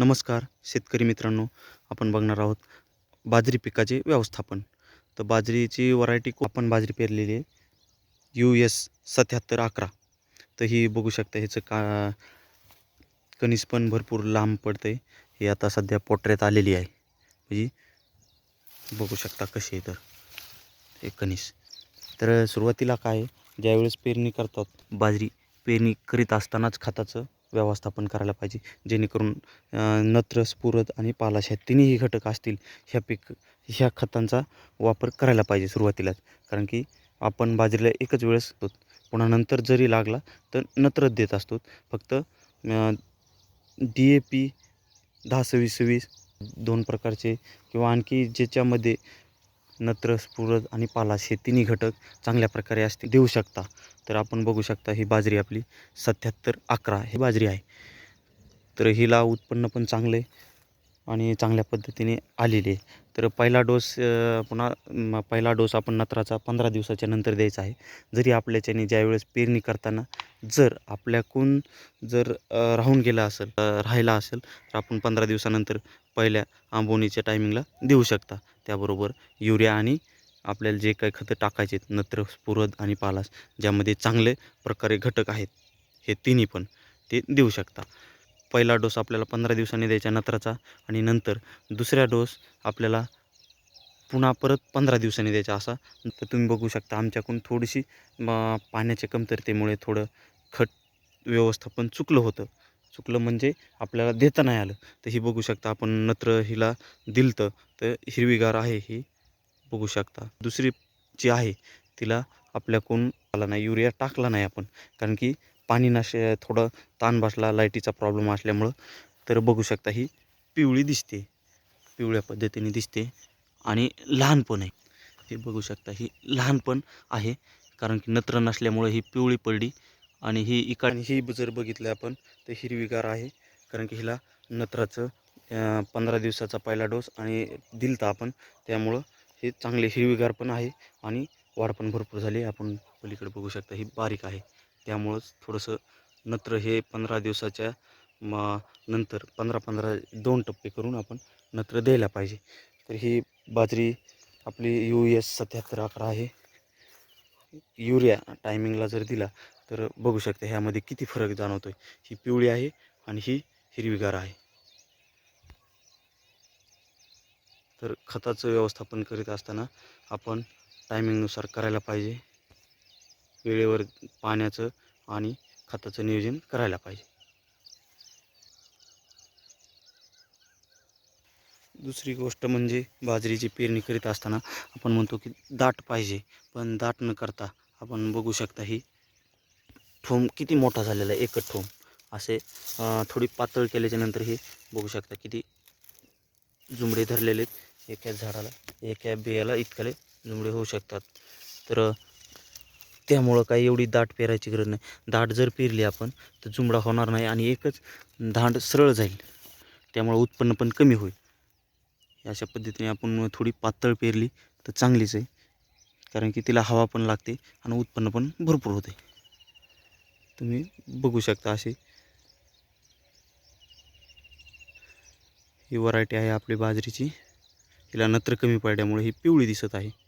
नमस्कार शेतकरी मित्रांनो. आपण बघणार आहोत बाजरी पिकाचे व्यवस्थापन. तर बाजरीची व्हरायटी आपण बाजरी पेरलेली आहे. यू एस सत्याहत्तर अकरा. तर ही बघू शकता ह्याचं का कणीस पण भरपूर लांब पडतं आहे हे आता सध्या पोटऱ्यात आलेली आहे. म्हणजे बघू शकता कशी आहे तर हे कणीस. तर सुरुवातीला काय आहे, ज्यावेळेस पेरणी करतात बाजरी पेरणी करीत असतानाच खताचं व्यवस्थापन करायला पाहिजे. जेणेकरून नत्र स्फुरद आणि पालाश ह्या तिन्ही घटक असतील ह्या पीक ह्या खतांचा वापर करायला पाहिजे सुरुवातीलाच. कारण की आपण बाजरीला एकच वेळेस पुन्हा नंतर जरी लागला तर नत्रच देत असतो. फक्त डी ए पी दहा सव्वीस सव्वीस दोन प्रकारचे किंवा आणखी ज्याच्यामध्ये नत्र स्फुरद आणि पालाश हे तिन्ही घटक चांगल्या प्रकारे असते. देऊ शकता. तर आपण बघू शकता ही बाजरी आपली सत्याहत्तर अकरा ही बाजरी आहे. तर हिला उत्पन्न पण चांगलं आहे आणि चांगल्या पद्धतीने आलेली आहे. तर पहिला डोस पुन्हा पहिला डोस आपण नत्राचा पंधरा दिवसाच्या नंतर द्यायचा आहे. जरी आपल्याच्याने ज्यावेळेस पेरणी करताना जर आपल्याकडून जर राहून गेला असेल राहिला असेल तर आपण पंधरा दिवसानंतर पहिल्या आंबवणीच्या टायमिंगला देऊ शकता. त्याबरोबर युरिया आणि आपल्याला जे काही खतं टाकायचे आहेत नत्र स्फुरद आणि पालास ज्यामध्ये चांगले प्रकारे घटक आहेत हे तिन्ही पण ते देऊ शकता. पहिला डोस आपल्याला पंधरा दिवसांनी द्यायचा नत्राचा आणि नंतर दुसऱ्या डोस आपल्याला पुन्हा परत पंधरा दिवसांनी द्यायचा असा. तर तुम्ही बघू शकता आमच्याकडून थोडीशी पाण्याच्या कमतरतेमुळे थोडं खत व्यवस्थापन चुकलं होतं. चुकलं म्हणजे आपल्याला देता नाही आलं. तर ही बघू शकता आपण नत्र हिला दिलतं तर हिरवीगार आहे ही बघू शकता. दुसरी जी आहे तिला आपल्याकडून आला नाही युरिया टाकला नाही आपण. कारण की पाणी नाश थोडं ताण बसला लाईटीचा प्रॉब्लेम असल्यामुळं तर बघू शकता ही पिवळी दिसते. पिवळ्या पद्धतीने दिसते आणि लहान पण आहे. हे बघू शकता ही लहानपण आहे कारण की नत्र नसल्यामुळे ही पिवळी पडली. आणि ही इकडे ही जर बघितलं आपण तर हिरवीगार आहे. कारण की हिला नत्राचं पंधरा दिवसाचा पहिला डोस आणि दिलता आपण. त्यामुळं हे चांगले हिरवीगार पण आहे आणि वाढ पण भरपूर झाली. आपण पलीकडे बघू शकता ही बारीक आहे. त्यामुळंच थोडंसं नत्र हे पंधरा दिवसाच्या म नंतर पंधरा पंधरा दोन टप्पे करून आपण नत्र द्यायला पाहिजे. तर ही बाजरी आपली यू एस सत्याहत्तर अकरा आहे. युरिया टायमिंगला जर दिला तर बघू शकता ह्यामध्ये किती फरक जाणवतो आहे ही पिवळी आहे आणि ही हिरवीगार आहे. तर खताचं व्यवस्थापन करीत असताना आपण टायमिंगनुसार करायला पाहिजे. वेळेवर पाण्याचं आणि खताचं नियोजन करायला पाहिजे. दुसरी गोष्ट म्हणजे बाजरीची पेरणी करीत असताना आपण म्हणतो की दाट पाहिजे. पण दाट न करता आपण बघू शकता ही ठोम किती मोठा झालेला आहे एकच ठोम. असे थोडी पातळ केल्याच्यानंतर हे बघू शकता किती जुमडे धरलेले आहेत. एका झाडाला एका बियाला इतकाले जुमडे होऊ शकतात. तर त्यामुळं काही एवढी दाट पेरायची गरज नाही. दाट जर पेरली आपण तर जुमडा होणार नाही आणि एकच धांड सरळ जाईल. त्यामुळं उत्पन्न पण कमी होईल. अशा पद्धतीने आपण थोडी पातळ पेरली तर चांगलीच आहे. कारण की तिला हवा पण लागते आणि उत्पन्न पण भरपूर होते. तुम्ही बघू शकता अशी. ही व्हरायटी आहे आपली बाजरीची. हिला नत्र कमी पडल्यामुळे ही पिवळी दिसत आहे.